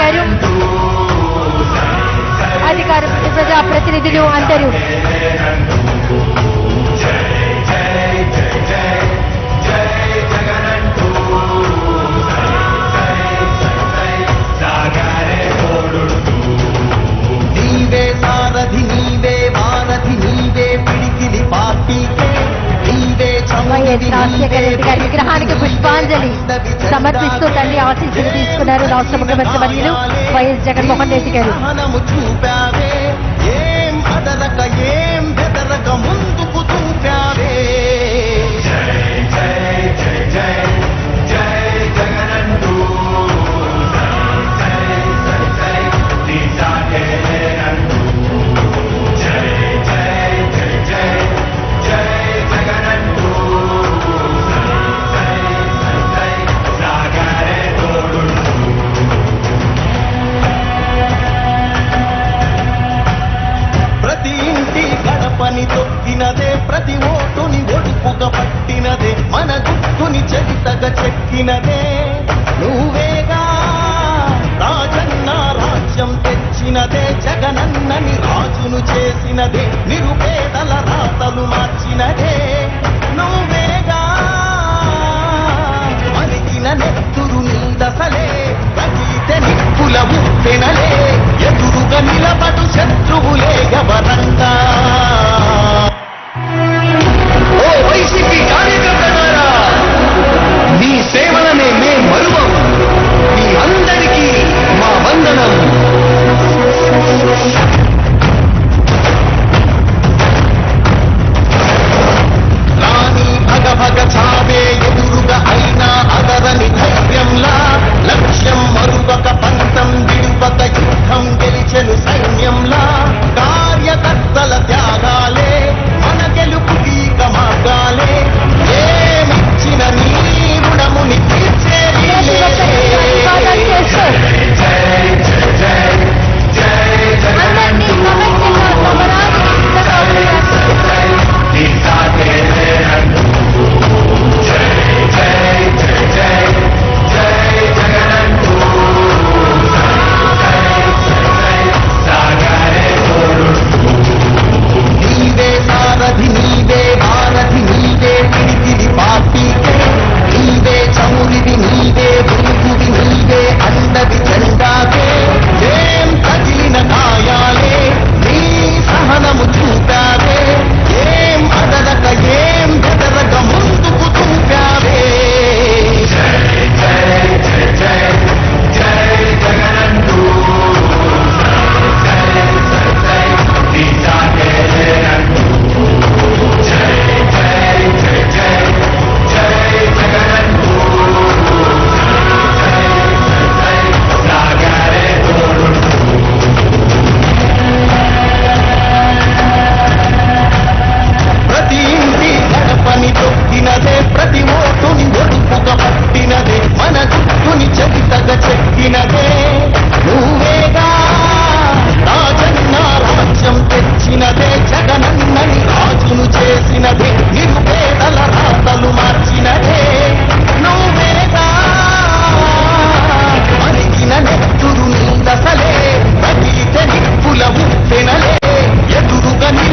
గారు. అధికార ప్రజాప్రతినిధులు అందరూ. వైఎస్ రాజశేఖర రెడ్డి గారి విగ్రహానికి పుష్పాంజలి సమర్పిస్తూ తండ్రి ఆశీస్సులు తీసుకున్నారు. రాష్ట్ర ముఖ్యమంత్రి వర్యులు వైఎస్ జగన్మోహన్ రెడ్డి గారు. చెవితగా నువ్వేగా రాజన్న రాజ్యం తెచ్చినదే జగనన్నని రాజును చేసినదే నిరుపేదల రాతలు మార్చినదే. నువ్వేగా మరిగిన నెత్తురు నీదసలే తగిలితే నిప్పుల ఉప్పెనలే ఎదురుగా నిలబడు శత్రువు Imagínate